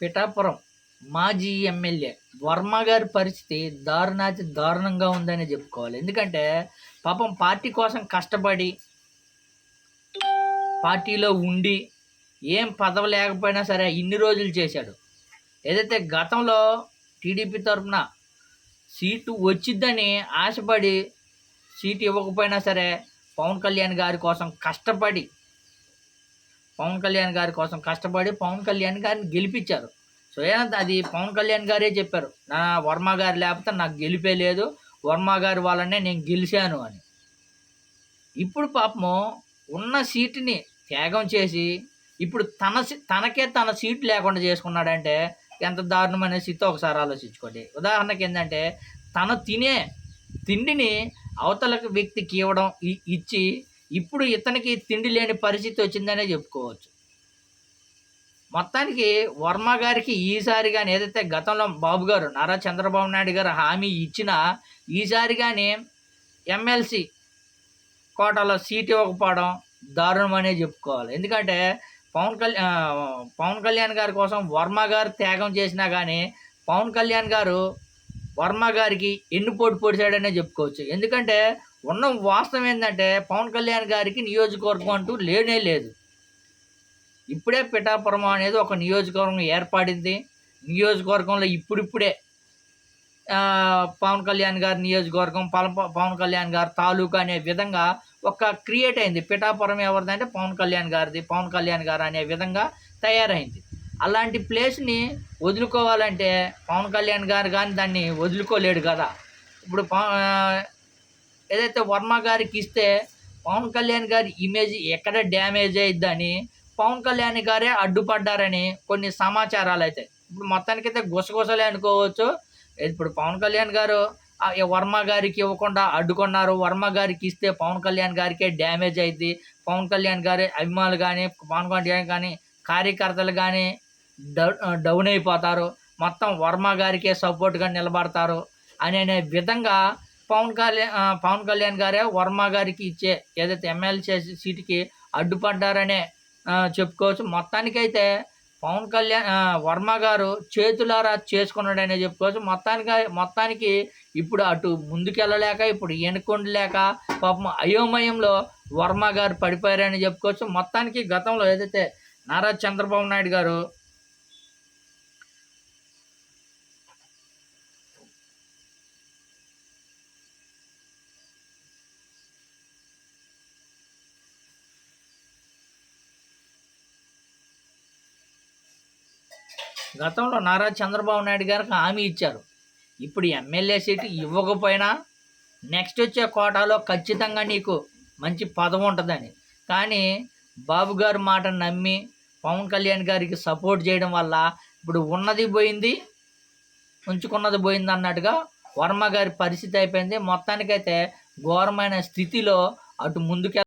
పిఠాపురం మాజీ ఎమ్మెల్యే వర్మ గారి పరిస్థితి దారుణాతి దారుణంగా ఉందని చెప్పుకోవాలి. ఎందుకంటే పాపం పార్టీ కోసం కష్టపడి పార్టీలో ఉండి ఏం పదవి లేకపోయినా సరే ఇన్ని రోజులు చేశాడు. ఏదైతే గతంలో టీడీపీ తరఫున సీటు వచ్చిద్దని ఆశపడి సీటు ఇవ్వకపోయినా సరే పవన్ కళ్యాణ్ గారి కోసం కష్టపడి పవన్ కళ్యాణ్ గారి కోసం కష్టపడి పవన్ కళ్యాణ్ గారిని గెలిపించారు. సో ఏనంత అది పవన్ కళ్యాణ్ గారే చెప్పారు. నా వర్మ గారు లేకపోతే నాకు గెలిపే లేదు. వర్మ గారి వల్లనే నేను గెలిచాను అని. ఇప్పుడు పాపము ఉన్న సీటుని త్యాగం చేసి ఇప్పుడు తన తనకే తన సీట్ లేకుండా చేసుకున్నాడంటే ఎంత దారుణమైన స్థితి ఒకసారి ఆలోచించుకోండి. ఉదాహరణకి ఏంటంటే తను తినే తిండిని అవతల వ్యక్తికి ఇవ్వడం ఇ- ఇచ్చి ఇప్పుడు ఇతనికి తిండి లేని పరిస్థితి వచ్చిందనే చెప్పుకోవచ్చు. మొత్తానికి వర్మ గారికి ఈసారి కానీ ఏదైతే గతంలో బాబు గారు నారా చంద్రబాబు నాయుడు గారు హామీ ఇచ్చినా ఈసారి కానీ ఎమ్మెల్సీ కోటాలో సీట్ ఇవ్వకపోవడం దారుణం అనే చెప్పుకోవాలి. ఎందుకంటే పవన్ కళ్యాణ్ పవన్ కళ్యాణ్ గారి కోసం వర్మ గారు త్యాగం చేసినా కానీ పవన్ కళ్యాణ్ గారు వర్మ గారికి ఎన్ని పోటీ పొడిచాడనే చెప్పుకోవచ్చు. ఎందుకంటే ఉన్న వాస్తవం ఏంటంటే పవన్ కళ్యాణ్ గారికి నియోజకవర్గం అంటూ లేనే లేదు. ఇప్పుడే పిఠాపురం అనేది ఒక నియోజకవర్గం ఏర్పడింది. నియోజకవర్గంలో ఇప్పుడిప్పుడే పవన్ కళ్యాణ్ గారి నియోజకవర్గం పల- పవన్ కళ్యాణ్ గారి తాలూకా అనే విధంగా ఒక క్రియేట్ అయింది. పిఠాపురం ఎవరిదంటే పవన్ కళ్యాణ్ గారిది పవన్ కళ్యాణ్ గారు అనే విధంగా తయారైంది. అలాంటి ప్లేస్ని వదులుకోవాలంటే పవన్ కళ్యాణ్ గారు కానీ దాన్ని వదులుకోలేడు కదా. ఇప్పుడు పవ- ఏదైతే వర్మ గారికి ఇస్తే పవన్ కళ్యాణ్ గారి ఇమేజ్ ఎక్కడ డ్యామేజ్ అయిద్దని పవన్ కళ్యాణ్ గారే అడ్డుపడ్డారని కొన్ని సమాచారాలు అయితే. ఇప్పుడు మొత్తానికైతే గుసగుసలే అనుకోవచ్చు. ఇప్పుడు పవన్ కళ్యాణ్ గారు వర్మ గారికి ఇవ్వకుండా అడ్డుకున్నారు. వర్మ గారికి ఇస్తే పవన్ కళ్యాణ్ గారికే డ్యామేజ్ అయింది పవన్ కళ్యాణ్ గారి అభిమానులు కానీ పవన్ కళ్యాణ్ కానీ కార్యకర్తలు కానీ డౌ- డౌన్ అయిపోతారు. మొత్తం వర్మ గారికే సపోర్ట్గా నిలబడతారు. అని అనే విధంగా పవన్ కళ్యాణ్ పవన్ కళ్యాణ్ గారే వర్మ గారికి ఇచ్చే ఏదైతే ఎమ్మెల్సీ సీటుకి అడ్డుపడ్డారనే చెప్పుకోవచ్చు. మొత్తానికైతే పవన్ కళ్యాణ్ వర్మ గారు చేతులారా చేసుకున్నాడనే చెప్పుకోవచ్చు. మొత్తానికి మొత్తానికి ఇప్పుడు అటు ముందుకెళ్ళలేక ఇప్పుడు ఎన్నుకొండలేక పాపం అయోమయంలో వర్మ గారు పడిపోయారని చెప్పుకోవచ్చు. మొత్తానికి గతంలో ఏదైతే నారా చంద్రబాబు నాయుడు గారు గతంలో నారా చంద్రబాబు నాయుడు గారికి హామీ ఇచ్చారు. ఇప్పుడు ఎమ్మెల్యే సీటు ఇవ్వకపోయినా నెక్స్ట్ వచ్చే కోటాలో ఖచ్చితంగా నీకు మంచి పదవి ఉంటుందని. కానీ బాబు గారు మాట నమ్మి పవన్ కళ్యాణ్ గారికి సపోర్ట్ చేయడం వల్ల ఇప్పుడు ఉన్నది పోయింది ఉంచుకున్నది పోయింది అన్నట్టుగా వర్మ గారి పరిస్థితి అయిపోయింది. మొత్తానికైతే ఘోరమైన స్థితిలో అటు ముందుకు